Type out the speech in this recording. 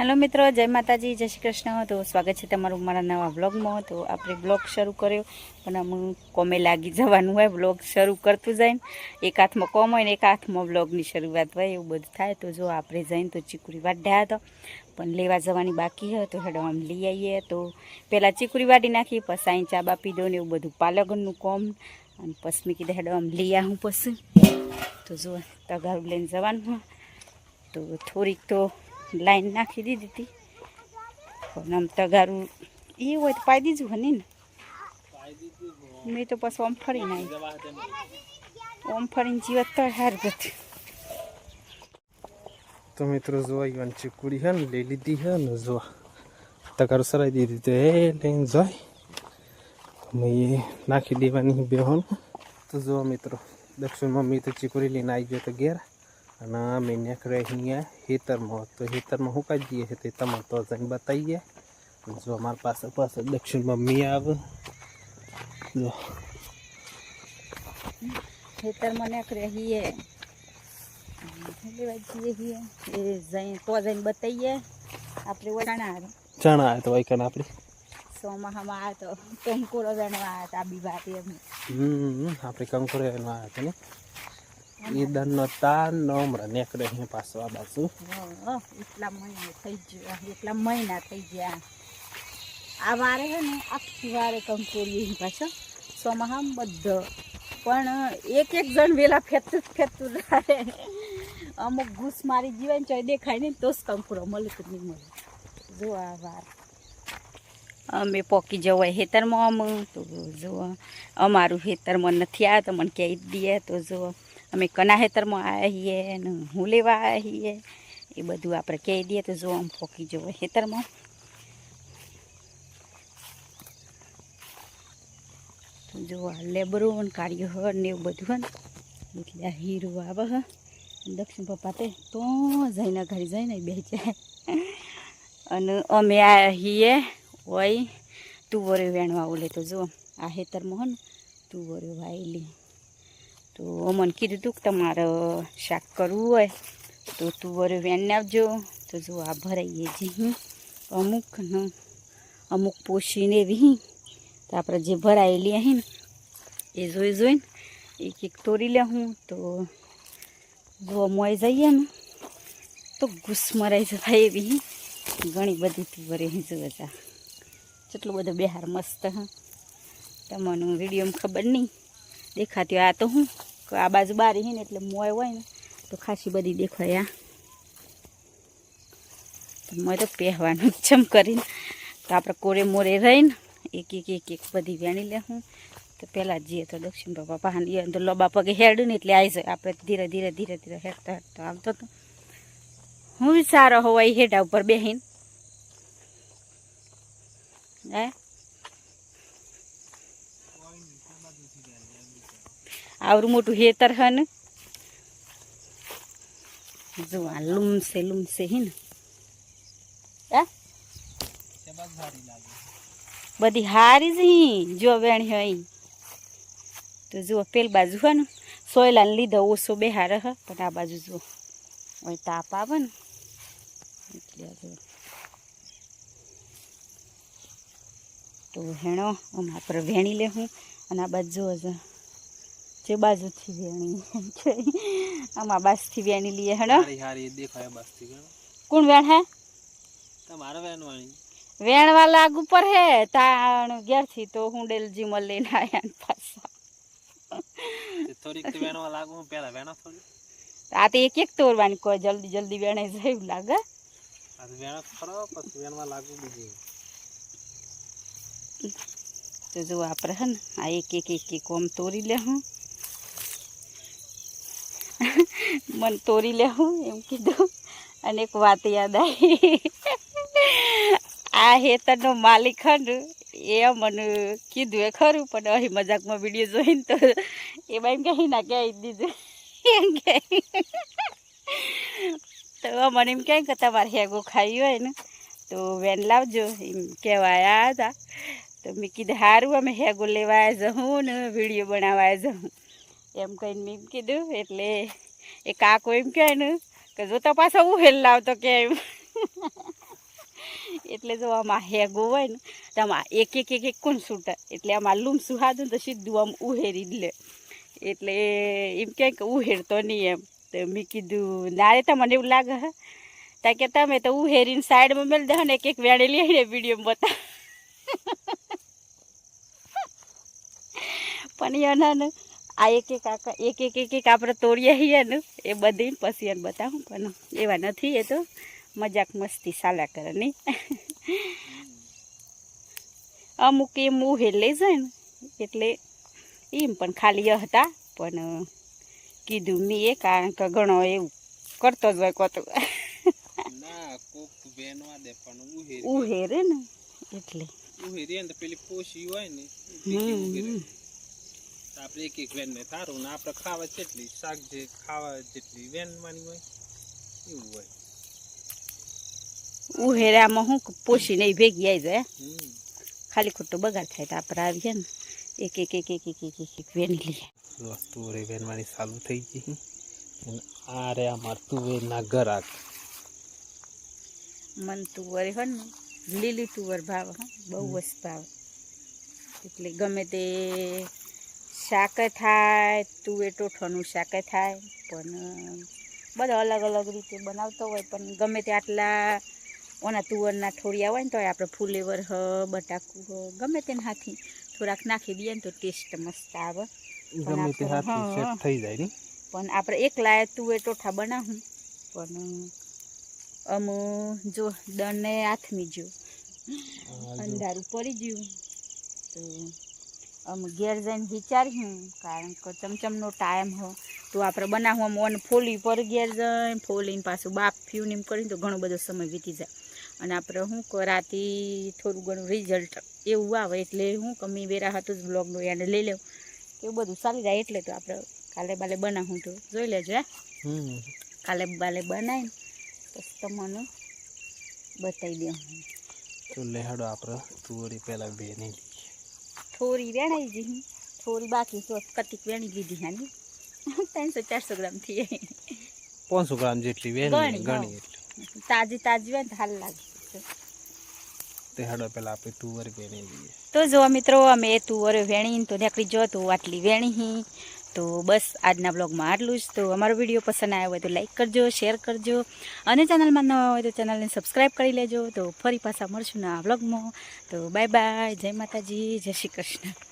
Hello મિત્રો, જય માતાજી, જય શ્રી કૃષ્ણ. તો સ્વાગત છે તમારું મારા નવા બ્લોગમાં તો આપણે બ્લોગ શરૂ કર્યો, પણ હું કોમે લાગી જવાનું હોય બ્લોગ શરૂ કરતું જાય ને. એક હાથમાં કોમ હોય ને એક હાથમાં બ્લોગની શરૂઆત હોય, એવું બધું થાય. તો જો આપણે જઈને તો ચીકુરી વાઢ્યા હતો, પણ લેવા જવાની બાકી હોય તો હેડો આમ લઈ આવીએ. તો પહેલાં ચીકુરી વાઢી નાખી, પછી અહીં ચા બાપી દો ને એવું બધું પાલગનનું કોમ. અને પછી મેં કીધું, હેડો આમ લઈ આવું પછી. તો જો તગારું લઈને જવાનું તો થોડીક તો લાઈન નાખી દીધી હતી. પણ આમ તગારું એ હોય તો પાઈ દીધું હની ને? મેં તો પછી ઓમ ફરીને આવી ઓમ ફરીને જીવત તો હાર ગયું તો મિત્રો જોવા ઈવન ચીકુડી હે ને, લઈ લીધી હે ને, જોવા. તગારું સરાઈ દીધી તો, એ લઈને જાય મેં નાખી દેવાની બેહોન. તો જોવા મિત્રો દક્ષિણમાં મેં તો ચીકુડી લઈને આવી ગયો તો ઘેર. અને અમે નીકળે અહીંયા ખેતરમાં. તો હેતરમાં હું કાઢી દઈએ તે તમારે તો જઈને બતાવીએ. જો અમારી પાસે પાસે દક્ષિણ મમ્મી આવે. જો. ખેતરમાં નીકળે હીએ લેવા જઈએ હીએ એ જઈ તો જઈને બતાવીએ. આપણે વટાણા ચણા તો વાયકણ આપણી સોમાહામાં આવ્યા તો ટંકોરો જણવા આવ્યા હતા બી વાત એમ. હમ આપણે કંકોરે જણવા આવ્યા હતો ને. એ દનનો તાર નો હમણાં નીકળે અહીં પાછો આ બાજુ. એટલા મહિના થઈ ગયા, એટલા મહિના થઈ ગયા. આ વારે છે ને, આખી વારે કંકોરી પાછો. સોમાહામ બધો. પણ એક એક જણ વેલા ફેતું જ ફેતું રહે. અમુક ઘૂસ મારી જીવાય ચોય દેખાય ને તો જ કંકુરો મળે તો નહીં મળે. જો આ વાર. અમે પોકી જવાય હેતરમાં અમ તો જો, અમારું હેતરમાં નથી આવ્યા તો મને કહી દઈએ તો જો. અમે કના હેતરમાં આવીએ અને હું લેવા આવીએ, એ બધું આપણે કહી દઈએ તો જો આમ ફોકી જવો હેતરમાં જો આ લેબરો ને હ ને એવું બધું હે એટલે આ હીરો આવે હ. દક્ષિણ પપ્પા તે તો જઈને ઘરે જઈને બે જાય. અને અમે આ હીએ હોય તુવરે વેણવા ઓલે તો જો આ હેતરમાં હે ને તુવરે વાયેલી. તો અમને કીધું હતું કે તમારે શાક કરવું હોય, તો તુવરે વેણને આવજો. તો જો આ ભરાઈએ જી અમુક અમુક પોષીને એવી તો આપણે જે ભરાયેલી અહીં એ જોઈ જોઈને એક એક તોડી લે હું. તો જો મોય જઈએ ને, તો ઘૂસ મરાઈ જવાય એવી ઘણી બધી તુવરે જોવે તા કેટલું બધું બિહાર મસ્ત હ. તમને વિડીયોમાં ખબર નહીં. દેખાતી આ તો હું. આ બાજુ બારી હે ને એટલે મોય હોય ને, તો ખાસી બધી દેખાય આ મોય તો પહેવાનું જમ કરીને. તો આપણે કોરે મોરે રહીને એક એક એક એક બધી વેણી લે હું. તો પહેલાં જઈએ તો દક્ષિણ બાપા પહાણ એ તો લોબા પગે હેડું ને એટલે આવી જાય. આપણે ધીરે ધીરે ધીરે ધીરે હેડતા હેડતા આવતો તો. હું સારો હોવાય હેડા ઉપર બેહીને. હે? આવરું મોટું હેતર હન જો આ લૂમશે લૂમશે હિન બધી હારી જ હી, જો વેણી હોય તો જુઓ, પેલ બાજુ હે ને. સોયલાને લીધો ઓછો બેહાર હ, પણ આ બાજુ જુઓ. હોય તાપ આવે ને. એટલે તો હેણો આમાં આપણે વેણી લે હું અને આ બાજુ જુઓ જો જે બાજુથી વેણી આમાં બાજુથી વેણી લઈએ હેણો હારી હારી દેખાય બસથી ગણો કોણ વેણ હે? તમારે વેનવાણી વેણવા લાગુ પર હે તાણ ઘેરથી તો હું ડેલજી માં લઈને આયા ને પાછા. થોડીક તો વેણવા લાગુ હું પેલા વેણો થોડી. આ તો એક એક તોડવાની કોઈ જલ્દી જલ્દી વેણાઈ જાય એવું લાગે. આ તો વેણો ખરો પછી વેણવા લાગુ બીજી. તો જો આપણે હે ને આ એક એક એક એક ઓમ તોડી લે હું. મન તોરી લેવું એમ કીધું. અને એક વાત યાદ આવી. આ હેતરનો માલિક હે એ મને કીધું, એ ખરું, પણ અહીં મજાકમાં વીડિયો જોઈને તો એ એમ કહી, ના કહી દીધું. એમ કહે. તો મને એમ કહે કે તમારે હેગો ખાઈ હોય ને, તો વેન લાવજો, એમ કહેવાય હતા. તો મેં કીધું સારું અમે હેગો લેવા જઉં ને વીડિયો બનાવવા જઉં એમ કહીને મેં કીધું, એટલે એ કાકો એમ કહે ને કે જો તો પાછો હું હેલ લાવતો કે એમ. એટલે જો આમાં હેગો હોય ને, તો આમાં એક એક એક એક કોણ છૂટે એટલે આમાં લૂમ સુહાદું તો સીધું આમ ઉહેરી જ લે. એટલે એમ કહે કે ઉહેરતો નહીં એમ. તો મેં કીધું, નારે તો મને એવું લાગે હે? તા કે તમે તો ઉહેરીને સાઈડમાં મેળ દે ને એક એક વેણે લઈને વિડીયોમાં બતા પણ એના આ એક એક આકા એક એક એક એક આપણે તોડીએ છીએ ને એ બધી પછી એને બતાવું પણ એવા નથી એ તો મજાક મસ્તી સાલા કરે નહીં. અમુક એમ ઉહેર લઈ જાય ને એટલે એમ પણ ખાલી એ હતા પણ કીધું મેં એ કારણ કે ઘણો એવું કરતો જ હોય કોતો. ઉહેરે ને એટલે. ઉહેરી ને પેલી પોશી હોય ને આપણે એક એક વેન સારું ને આપણે ખાવા જેટલી શાક જે ખાવા જેટલી વેનવાની હોય એવું હોય. ઉહેરામાં હું પોસી નહીં ભેગી આવી જાય. ખાલી ખોટો બગાડ થાય તો આપણે આવીએ ને. એક એક એક એક એક એક એક વેન લઈએ. વસ્તુ વેનવાની સારું થઈ ગઈ અને આ રે અમાર તુવેરના ગરાક મન તુવર હોય ને લીલી તુવર ભાવ બહુ જ ભાવ. એટલે ગમે તે શાક થાય તુવેર ટોઠાનું શાક થાય પણ બધા અલગ અલગ રીતે બનાવતો હોય પણ ગમે તે આટલા ઓના તુવરના ઠોળિયા હોય ને તો આપણે ફુલેવર હ બટાકું હ ગમે તેને હાથી થોડાક નાખી દઈએ ને તો ટેસ્ટ મસ્ત આવે. થઈ જાય પણ આપણે એકલા તુવેર ટોઠા બનાવું પણ અમ જો દળને હાથમી જો. અંધારું પડી ગયું તો અમે ઘેર જઈને વિચાર્યું કારણ કે ચમચમનો ટાઈમ હો. તો આપણે બનાવું આમ ઓન ફોલી પર ઘેર જઈને ફોલીને પાછું બાફ્યું ને એમ કરીને તો ઘણો બધો સમય વીતી જાય. અને આપણે શું કરાતી થોડું ઘણું રિઝલ્ટ એવું આવે એટલે હું કમી વેરા હતું જ બ્લોગનું એને લઈ લેવું એવું બધું ચાલી જાય એટલે તો આપણે કાલે બાલે બનાવું તો જોઈ લેજો હે. કાલે બાલે બનાવીને પછી તમને બતાવી દઉં. તો લેહાડો આપણે તુવરી પહેલા બેની થોડી વેણાઈ ગઈ થોડી બાકી તો કતિક વેણી લીધી હાની ત્રણસો ચારસો ગ્રામથી. પાંચસો ગ્રામ જેટલી વેણી ગણી. એટલે. તાજી તાજી તો હાલ લાગે તે હાડો પહેલા આપણે તુવર બેની લઈએ. તો જો મિત્રો અમે તુવર વેણીને તો નીકળી જો તો આટલી વેણી તો બસ આજના બ્લોગમાં આટલું જ. તો અમારો વીડિયો પસંદ આવ્યો હોય તો લાઇક કરજો શેર કરજો અને ચેનલમાં ન હોય તો ચેનલને સબસ્ક્રાઈબ કરી લેજો. તો ફરી પાછા મળશું ના બ્લોગમાં તો બાય બાય જય માતાજી, જય શ્રી કૃષ્ણ.